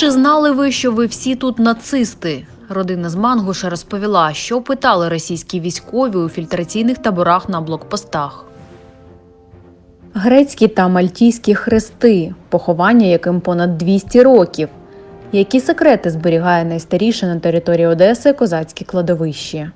Чи знали ви, що ви всі тут нацисти? Родина з Мангуша розповіла, що питали російські військові у фільтраційних таборах на блокпостах. Грецькі та мальтійські хрести, поховання яким понад 200 років. Які секрети зберігає найстаріше на території Одеси козацьке кладовище?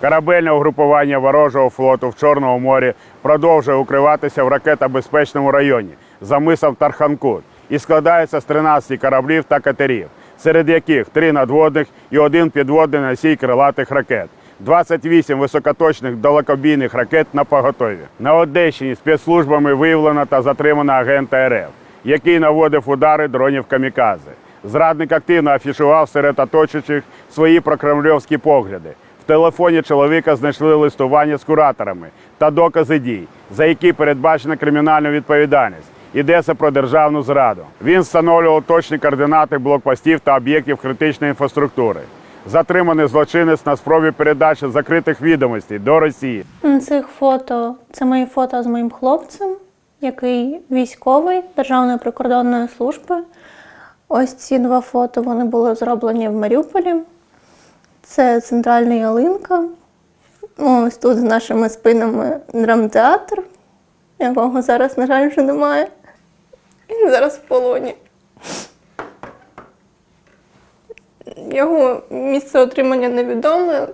Корабельне угрупування ворожого флоту в Чорному морі продовжує укриватися в ракетобезпечному районі за мисом Тарханкут і складається з 13 кораблів та катерів, серед яких три надводних і один підводний носій крилатих ракет. 28 високоточних далекобійних ракет на поготові. На Одещині спецслужбами виявлено та затримано агента РФ, який наводив удари дронів камікадзе. Зрадник активно афішував серед оточуючих свої прокремльовські погляди. В телефоні чоловіка знайшли листування з кураторами та докази дій, за які передбачена кримінальна відповідальність. Йдеться про державну зраду. Він встановлював точні координати блокпостів та об'єктів критичної інфраструктури. Затриманий злочинець на спробі передачі закритих відомостей до Росії. На цих фото це мої фото з моїм хлопцем, який військовий Державної прикордонної служби. Ось ці два фото вони були зроблені в Маріуполі. Це центральна ялинка. Ось тут з нашими спинами драмтеатр, якого зараз, на жаль, вже немає. Він зараз в полоні. Його місце отримання невідоме.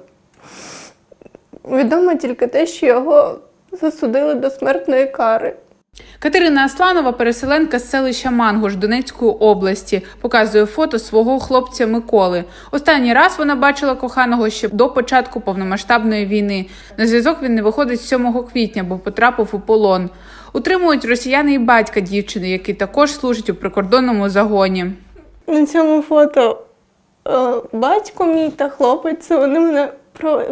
Відомо тільки те, що його засудили до смертної кари. Катерина Асланова, переселенка з селища Мангуш Донецької області, показує фото свого хлопця Миколи. Останній раз вона бачила коханого ще до початку повномасштабної війни. На зв'язок він не виходить з 7 квітня, бо потрапив у полон. Утримують росіяни і батька дівчини, який також служить у прикордонному загоні. На цьому фото е, батько мій та хлопець вони мене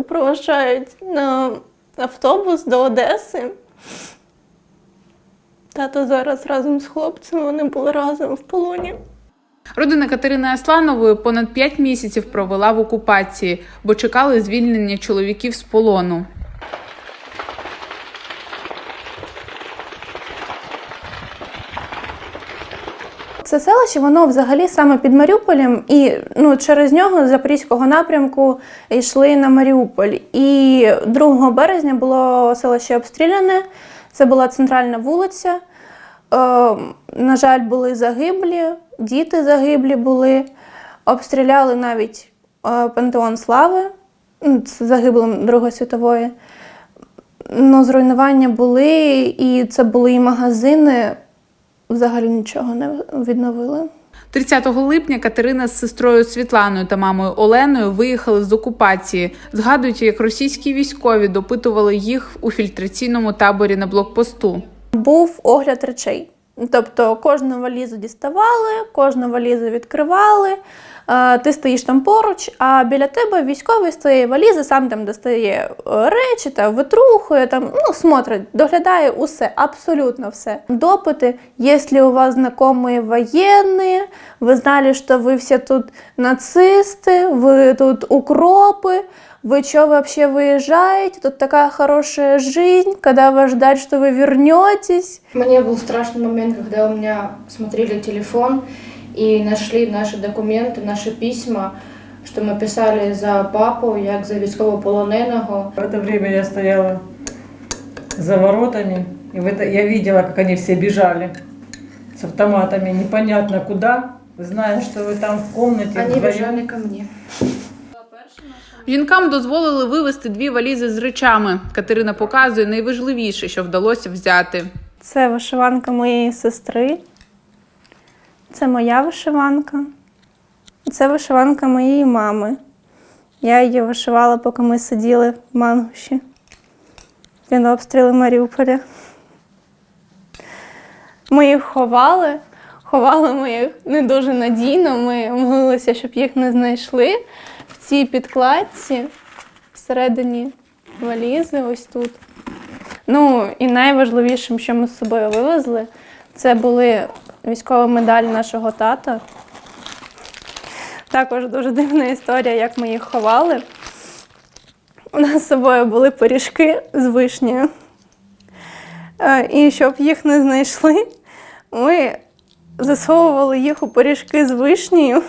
проважають на автобус до Одеси. Тато зараз разом з хлопцем вони були разом в полоні. Родина Катерини Асланової понад 5 місяців провела в окупації, бо чекали звільнення чоловіків з полону. Це селище, воно взагалі саме під Маріуполем, і ну, через нього з Запорізького напрямку йшли на Маріуполь. І 2 березня було селище обстріляне. Це була центральна вулиця. Е, на жаль, були загиблі, діти загиблі були. Обстріляли навіть е, Пантеон Слави з загиблим Другої світової. Ну, зруйнування були, і це були і магазини. Взагалі нічого не відновили. 30 липня Катерина з сестрою Світланою та мамою Оленою виїхали з окупації. Згадують, як російські військові допитували їх у фільтраційному таборі на блокпосту. Був огляд речей. Тобто кожну валізу діставали, кожну валізу відкривали. е, Ти стоїш там поруч, а біля тебе військовий з твоєї валізи сам там достає е, речі та витрухує, там, ну, смотрить, доглядає усе, абсолютно все. Допити, якщо у вас знайомі воєнні, ви знали, що ви всі тут нацисти, ви тут укропи, вы что вообще выезжаете? Тут такая хорошая жизнь, когда вас ждать, что вы вернетесь. Мне был страшный момент, когда у меня смотрели телефон и нашли наши документы, наши письма, что мы писали за папу, як за військовополоненого. В это время я стояла за воротами, и в это я видела, как они все бежали с автоматами, непонятно куда, зная, что вы там в комнате Они вдвоем. бежали ко мне. Жінкам дозволили вивезти дві валізи з речами. Катерина показує найважливіше, що вдалося взяти. Це вишиванка моєї сестри. Це моя вишиванка. Це вишиванка моєї мами. Я її вишивала, поки ми сиділи в Мангуші. Під обстріли Маріуполя. Ми їх ховали. Ховали ми їх не дуже надійно. Ми молилися, щоб їх не знайшли. В цій підкладці всередині валізи, ось тут. Ну і найважливішим, що ми з собою вивезли, це були військова медаль нашого тата. Також дуже дивна історія, як ми їх ховали. У нас з собою були пиріжки з вишнею. Е, І щоб їх не знайшли, ми засовували їх у пиріжки з вишнею,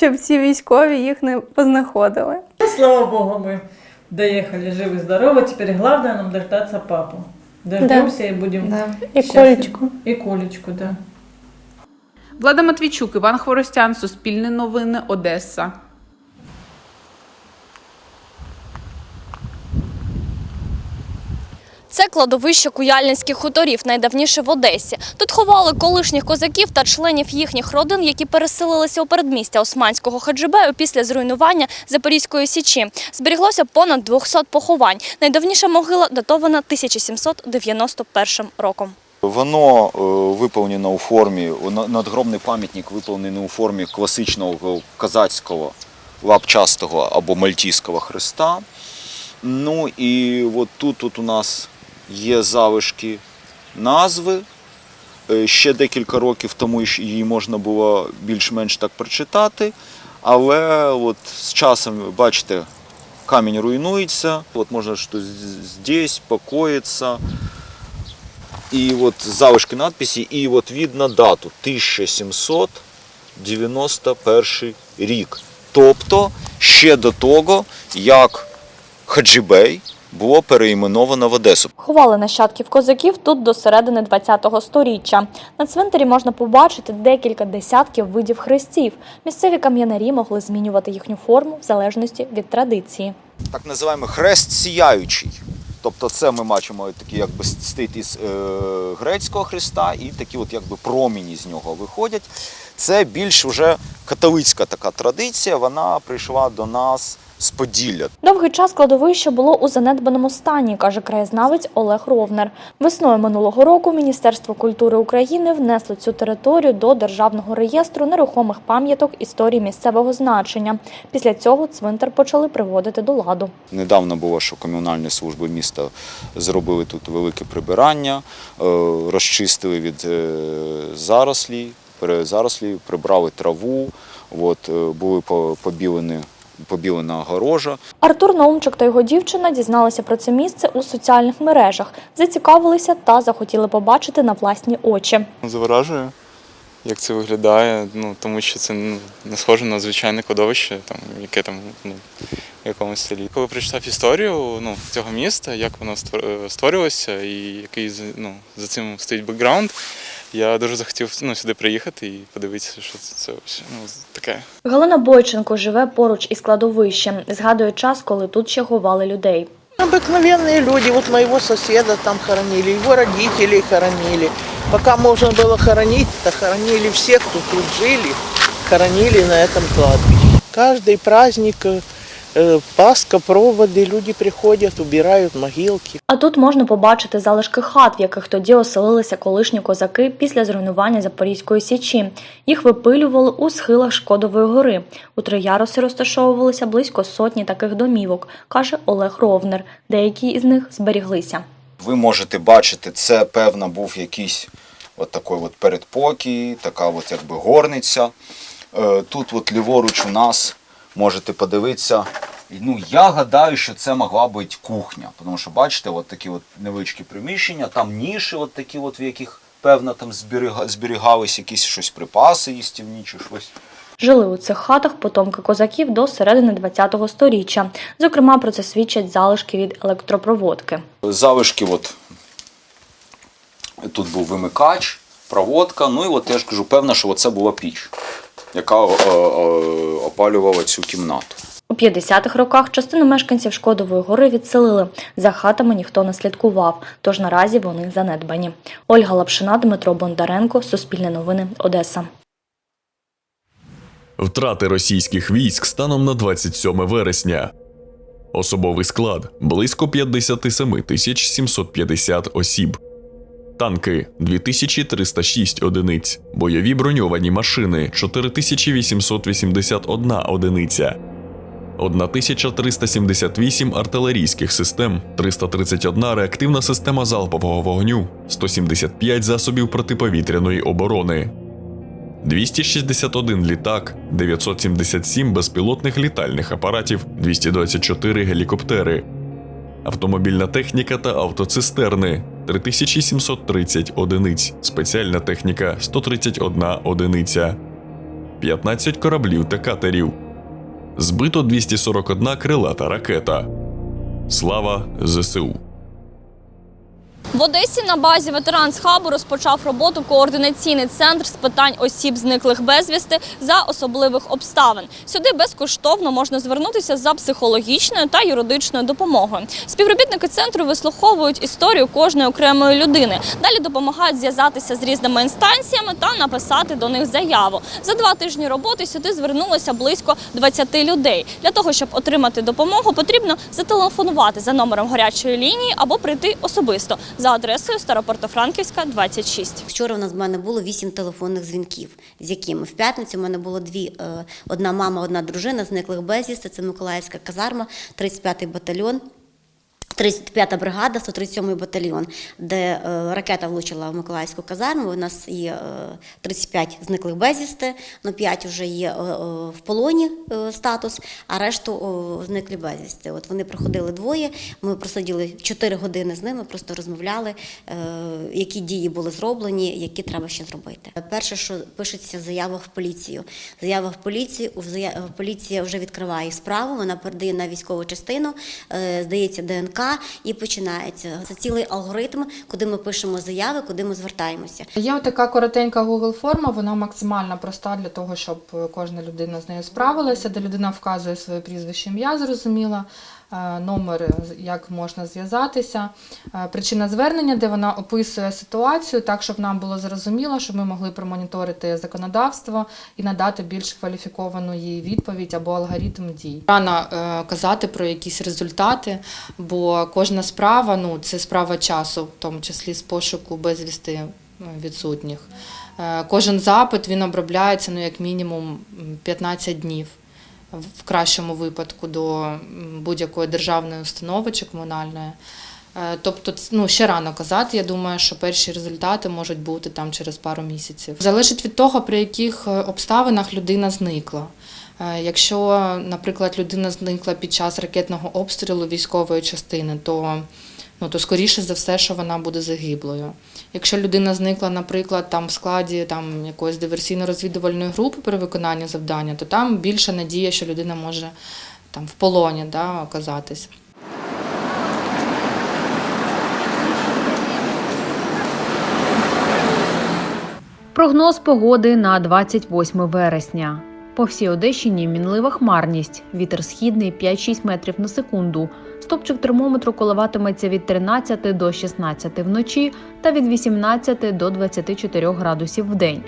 щоб ці військові їх не познаходили. Ну, слава богу, мы доехали живы-здоровы. Теперь главное нам дождаться папу. Дождемся и будем Да. І счастливы. колечку. И Колечку, да. Влада Матвійчук, Іван Хворостян, Суспільне новини, Одеса. Це кладовище Куяльницьких хуторів, найдавніше в Одесі. Тут ховали колишніх козаків та членів їхніх родин, які переселилися у передмістя Османського хаджибею після зруйнування Запорізької січі. Зберіглося понад 200 поховань. Найдавніша могила датована 1791 роком. Воно е, виповнено у формі, на- надгробний пам'ятник виповнений у формі класичного козацького лапчастого або мальтійського хреста. Ну і от тут, тут у нас є залишки назви. Е, Ще декілька років тому її можна було більш-менш так прочитати. Але от з часом, бачите, камінь руйнується. От можна що здесь покоїться. І от залишки надписі, і от видно дату 1791 рік. Тобто ще до того, як Хаджибей було переіменовано в Одесу. Ховали нащадків козаків тут до середини ХХ століття. На цвинтарі можна побачити декілька десятків видів хрестів. Місцеві кам'янарі могли змінювати їхню форму в залежності від традиції. Так називаємо хрест сіяючий. Тобто це ми бачимо такий якби стит із е, грецького хреста і такі от якби проміні з нього виходять. Це більш вже католицька така традиція, вона прийшла до нас з Поділля. Довгий час кладовище було у занедбаному стані, каже краєзнавець Олег Ровнер. Весною минулого року Міністерство культури України внесло цю територію до Державного реєстру нерухомих пам'яток історії місцевого значення. Після цього цвинтар почали приводити до ладу. Недавно було, що комунальні служби міста зробили тут велике прибирання, е, розчистили від е, зарослі, пере- зарослі, прибрали траву, от, е, були по- побілені, побілена огорожа. Артур Наумчик та його дівчина дізналися про це місце у соціальних мережах, зацікавилися та захотіли побачити на власні очі. Заворажує, як це виглядає, ну, тому що це ну, не схоже на звичайне кладовище, там, яке там ну, в якомусь селі. Коли прочитав історію ну, цього міста, як воно створ- е, створювалося і який за- ну, за цим стоїть бекграунд, я дуже захотів ну, сюди приїхати і подивитися, що це, це вообще, ну, таке. Галина Бойченко живе поруч із кладовищем. Згадує час, коли тут ще ховали людей. Обыкновенные люди, вот моего соседа там хоронили, его родителей хоронили. Пока можно было хоронить, то хоронили всех, кто тут жили, хоронили на этом кладбище. Каждый праздник, э, э, Пасха, проводы, люди приходят, убирают могилки. А тут можна побачити залишки хат, в яких тоді оселилися колишні козаки після зруйнування Запорізької січі. Їх випилювали у схилах Шкодової гори. У три яруси розташовувалися близько сотні таких домівок, каже Олег Ровнер. Деякі із них зберіглися. Ви можете бачити, це певно був якийсь от такий от передпокій, така от якби горниця. Е, Тут от ліворуч у нас можете подивитися. Ну, я гадаю, що це могла бути кухня, тому що бачите, от такі от невеличкі приміщення, там ніші, от такі, от, в яких певно там зберігались якісь щось припаси їстівні чи щось. Жили у цих хатах потомки козаків до середини ХХ століття. Зокрема, про це свідчать залишки від електропроводки. залишки, от тут був вимикач, проводка. Ну і от я ж кажу, певно, що це була піч, яка е, е, опалювала цю кімнату. У 50-х роках частину мешканців Шкодової гори відселили. За хатами ніхто не слідкував, тож наразі вони занедбані. Ольга Лапшина, Дмитро Бондаренко, Суспільне новини, Одеса. Втрати російських військ станом на 27 вересня. Особовий склад близько 57 тисяч 750 осіб. Танки 2306 одиниць. Бойові броньовані машини 4881 одиниця. 1378 артилерійських систем, 331 реактивна система залпового вогню, 175 засобів протиповітряної оборони, 261 літак, 977 безпілотних літальних апаратів, 224 гелікоптери, автомобільна техніка та автоцистерни, 3730 одиниць, спеціальна техніка 131 одиниця, 15 кораблів та катерів. Збито 241 крилата ракета. Слава ЗСУ! В Одесі на базі ветеранс хабу розпочав роботу координаційний центр з питань осіб зниклих безвісти за особливих обставин. Сюди безкоштовно можна звернутися за психологічною та юридичною допомогою. Співробітники центру вислуховують історію кожної окремої людини. Далі допомагають зв'язатися з різними інстанціями та написати до них заяву. За два тижні роботи сюди звернулося близько 20 людей. Для того щоб отримати допомогу, потрібно зателефонувати за номером гарячої лінії або прийти особисто за адресою Старопортофранківська, 26. Вчора в нас в мене було вісім телефонних дзвінків, з якими в п'ятницю в мене було дві: е, одна мама, одна дружина зниклих безвісти. Це Миколаївська казарма, 35-й батальйон. 35-та бригада, 137-й батальйон, де е, ракета влучила в Миколаївську казарму. У нас є е, 35 зниклих безвісти, ну 5 вже є е, е, в полоні е, статус, а решту зниклі безвісти. От вони проходили двоє. Ми просиділи 4 години з ними, просто розмовляли, е, які дії були зроблені, які треба ще зробити. Перше, що пишеться заява в поліцію. Заява в поліцію, поліція вже відкриває справу, вона передає на військову частину, е, здається ДНК і починається. Це цілий алгоритм, куди ми пишемо заяви, куди ми звертаємося. Є така коротенька Google форма, вона максимально проста для того, щоб е, кожна людина з нею справилася, де людина вказує своє прізвище ім'я, зрозуміла, номер, як можна зв'язатися, е, причина звернення, де вона описує ситуацію так, щоб нам було зрозуміло, щоб ми могли промоніторити законодавство і надати більш кваліфіковану їй відповідь або алгоритм дій. Рано е, казати про якісь результати, бо кожна справа ну, це справа часу, в тому числі з пошуку безвісти е, відсутніх. Е, Кожен запит він обробляється ну, як мінімум м, 15 днів в кращому випадку до будь-якої державної установи чи комунальної. Е, Тобто, ну ще рано казати. Я думаю, що перші результати можуть бути там через пару місяців. Залежить від того, при яких е, обставинах людина зникла. Е, Якщо, наприклад, людина зникла під час ракетного обстрілу військової частини, то ну то скоріше за все, що вона буде загиблою. Якщо людина зникла, наприклад, там в складі там якоїсь диверсійно-розвідувальної групи при виконанні завдання, то там більша надія, що людина може там в полоні да, оказатись. Прогноз погоди на 28 вересня. По всій Одещині мінлива хмарність. Вітер східний 5-6 метрів на секунду. Стопчик термометру коливатиметься від 13 до 16 вночі та від 18 до 24 градусів в день.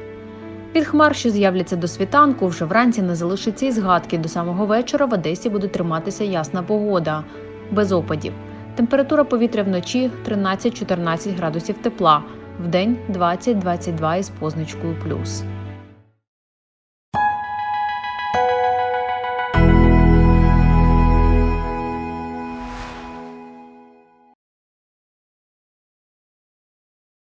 Від хмар, що з'являться до світанку, вже вранці не залишиться і згадки. До самого вечора в Одесі буде триматися ясна погода, без опадів. Температура повітря вночі 13-14 градусів тепла, вдень 20-22 із позначкою плюс.